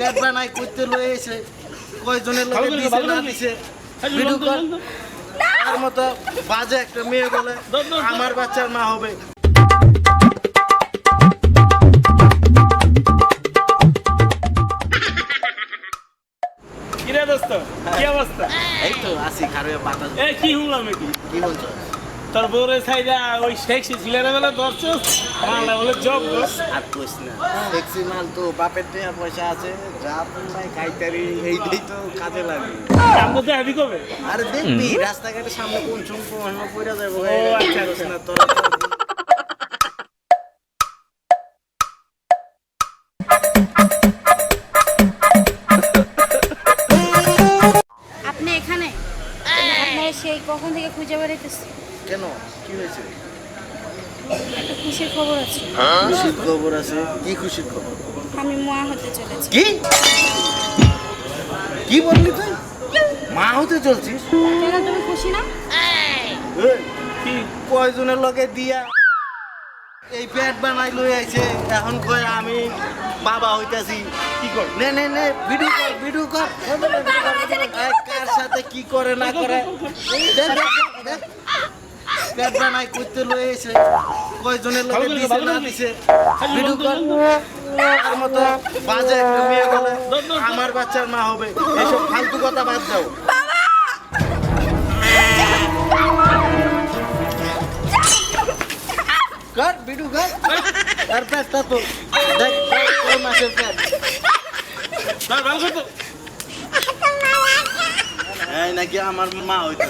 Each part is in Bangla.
পেট বানাই করতে লয়ে এসে কয়জনের লোকে দিছে না দিছে ভিডিও তো। তার মতো বাজে একটা মেয়ে বলে। আমার বাচ্চার মা হবে তোর বউরে সাইডা ওই সেক্সি ছেলেরা বেলা ধরছস? মালা বলে জব দোস আর কইস না সেক্সি মাল তো বাপের টাকা পয়সা আছে যা পাই খাইতারি এইটাই তো কাজে লাগে। কাম তো হাবি কবে আরে দেখবি রাস্তাঘাটের সামনে কোন চুম কোন পড়ে যাব ও, আচ্ছা, আচ্ছা। না তোরা। কখন থেকে খুঁজে বেড়াইতেছি? কেন? কি হয়েছে? একটা খুশির খবর আছে। খুশির খবর আছে? কি খুশির খবর? আমি মা হতে চলেছি। কি? কি বললি তুই? মা হতে চলছিস? কেন তুমি খুশি না? এই, কি কয়জনের লগে দিয়া? এই পেট বানাই লই আইছে। এখন কয় আমি বাবা হইতাছি। কি কর? নে নে নে ভিডিও কর ভিডিও কর। কি করে না করে? দেখ, দেখ। করতে লই আইছে কয়জনের করে, দিছে না দিছে? ভিডিও কর। তার মতো বাজে একটা দর, দর। আমার বাচ্চার মা হবে। এসব ফালতু কথা বাদ দাও। কর ভিডিও কর। পেটটা তো। দেখ মাসের পেট এই নাকি আমার মা হইতো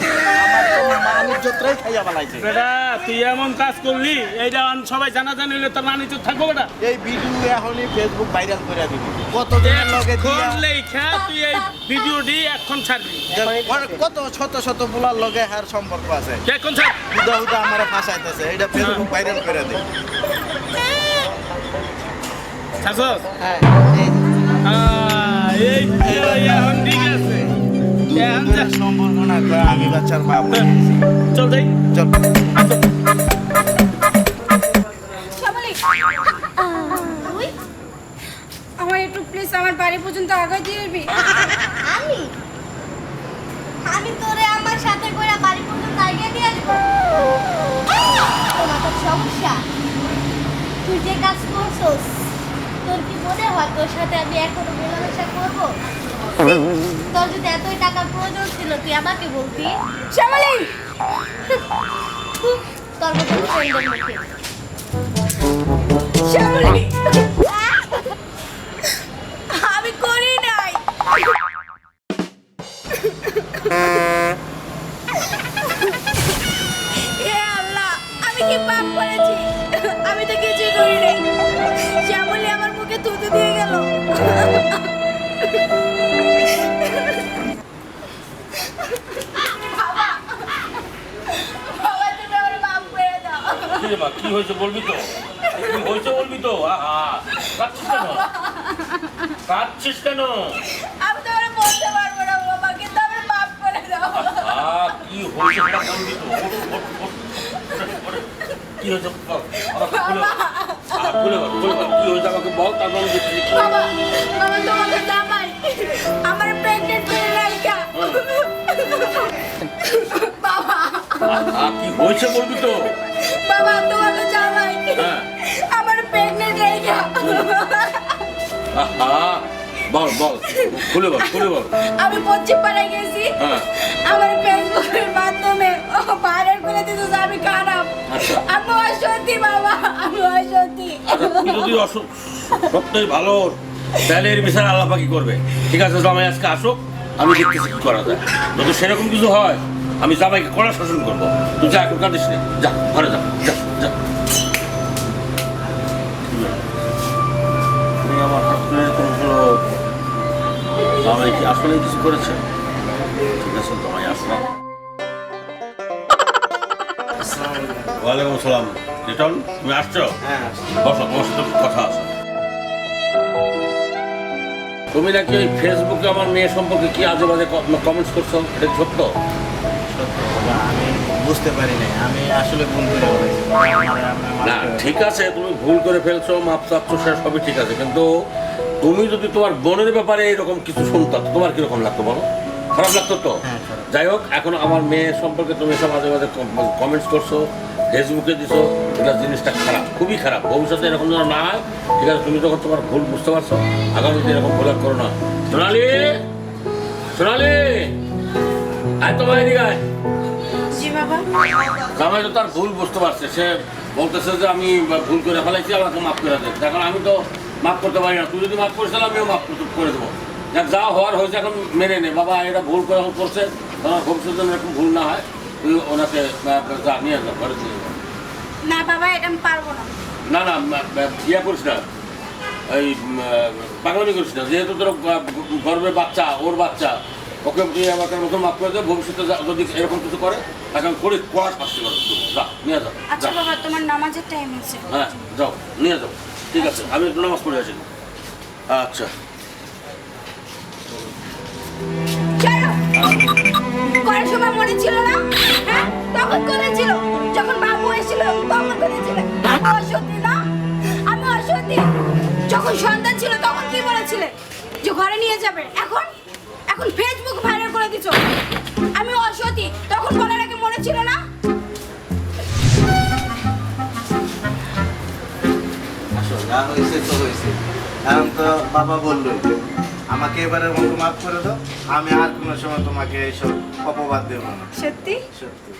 আমার তো মা আমি যত্রই খাইয়া বালাইছে বেটা তুই এমন কাজ করলি এইটা সবাই জানা জানি হলে তোর মানি চুপ থাকব বেটা। এই ভিডিও এখনই ফেসবুক ভাইরাল করে দিবি। কতজনের লগে দিয়া তুই এই ভিডিওটি এখন ছাড়বি। কত শত শত পোলার লগে হার সম্পর্ক আছে। এখন ছাড়। হুদা হুদা আমার ফাঁসাইতেছে এটা ফেসবুক ভাইরাল করে ছাড়ছস হ্যাঁ। এই আমি আমার একটু প্লিজ আমার বাড়ি পর্যন্ত আগায় দিয়ে দিবি তোরে আমার সাথে করে বাড়ি তোমার সমস্যা তুই যে কাজ করছস, তোর কি মনে হয় তোর সাথে আমি এখনও মেলামেশা করব? তোর যদি এতই টাকার প্রয়োজন ছিল তুই আমাকে বলতি? শ্যামলী! তোর মতো ফ্রেন্ডের মুখে শ্যামলী! আমি করি নাই। হে আল্লাহ আমি কি পাপ করেছি? আমি তো কিছুই করি নাই হয়েছে বলবি তো? কি হয়েছে বলবি তো? আহা কাঁদছিস কেন? কাঁদছিস কেন? আমি তো বলতে পারব না বাবা কিন্তু আমার মাফ করে দাও আহা কি হয়েছে সেটা বলবি তো। কি হয়েছে? আমাকে খুলে বল। খুলে বল খুলে বল কি হয়েছে আমাকে বল তারপর আমি দেখছি। বাবা বাবা তোমাকে জামাই আমার প্রেগনেন্ট করে রাখা বাবা আহা, কি হয়েছে বলবি তো? বাবা জামাই হ্যাঁ। আমার প্রেগনেন্ট রাখা আহা বল বল। খুলে বল খুলে বল। আমি পশ্চিম পাড়ায় গেছি। হ্যাঁ। আমার ফেসবুকের মাধ্যমে ভাইরাল করে দিত আমি খারাপ। আচ্ছা। আমি অসত্যি বাবা আমি অসত্যি। যদি সত্যই ভালো তাহলে এর বিচার আল্লাহ পাকি করবে? ঠিক আছে জামাই আজকে আসুক আমি দেখতেছি কি করা যায়। যদি সেরকম কিছু হয় আমি জামাইকে কড়া শাসন করব। তুই যা এখন কাঁদিস নে। যা ঘরে যা যা যা। তুমি আমার কোনো জামাই কি আসলে কিছু করেছে? ঠিক আছে জামাই আসলাম ওয়ালাইকুম আসসালাম। রিটন তুমি আসছো? হ্যাঁ বসো তোমার সাথে কথা আছে। তুমি নাকি ওই ফেসবুকে আমার মেয়ে সম্পর্কে কি আজে বাজে কমেন্টস করছ? এটা সত্য? বুঝতে পারি নাই। আমি আসলে ভুল করে বলেছি। না ঠিক আছে তুমি ভুল করে ফেলছো মাপ চাচ্ছ সে সবই ঠিক আছে। কিন্তু তুমি যদি তোমার বোনের ব্যাপারে এরকম কিছু শুনতো তোমার কীরকম লাগতো বলো? খারাপ লাগতো তো? হ্যাঁ, যাই হোক এখন আমার মেয়ে সম্পর্কে তুমি এসব মাঝে মাঝে কমেন্টস করছ ফেসবুকে দিছো এটা জিনিসটা খারাপ খুবই খারাপ। ভবিষ্যতে এরকম যেন না হয় ঠিক আছে তুমি যখন তোমার ভুল বুঝতে পারছ আগামীতে এরকম ভুল করো না। সোনালি! সোনালি! আয় তোমার এদিকে বাবা? জামাই তো তার ভুল বুঝতে পারছে। সে বলতেছে যে আমি ভুল করে ফেলাইছি আমাকে মাফ করে দেন। এখন আমি তো মাফ করতে পারি না। তুই যদি মাফ করিস তাহলে আমিও মাফ করে দেবো। যাক যা হওয়ার হয়েছে এখন মেনে নে। বাবা এটা ভুল করে করছে। তোমার ভবিষ্যতে যেন এরকম ভুল না হয়। তুই ওনাকে যা নিয়ে ঘরে নিয়ে না বাবা এটা আমি পারব না। না ইয়ে করিস না। এই পাগলামি করিস না। যেহেতু তোর গর্বের বাচ্চা ওর বাচ্চা ওকে আমাকে মতো মাফ করে দে ভবিষ্যতে যদি এরকম কিছু করে তাকে আমি করে কড়া শাস্তি করে দেবো। যা নিয়ে যাও আচ্ছা বাবা তোমার নামাজের টাইম আছে হ্যাঁ যাও নিয়ে যাও। ঠিক আছে আমি একটু নামাজ পড়ে আসি। আচ্ছা। করার সময় মনে ছিল না? হ্যাঁ তখন করেছিল যখন বাবু এসেছিল তখন করেছিল আমি অসতী না? আমি অসতী। যখন সন্তান ছিল তখন কি বলেছিলে? যে ঘরে নিয়ে যাবে। এখন? এখন ফেসবুক ভাইরাল করে দিছো। আমি অসতী তখন বলার আগে মনে ছিল না? যা হয়েছে তো হয়েছে। কারণ তো বাবা বলল আমাকে এবারের মতো মাফ করে দাও আমি আর কোনো সময় তোমাকে এইসব অপবাদ দেবো না। সত্যি? সত্যি।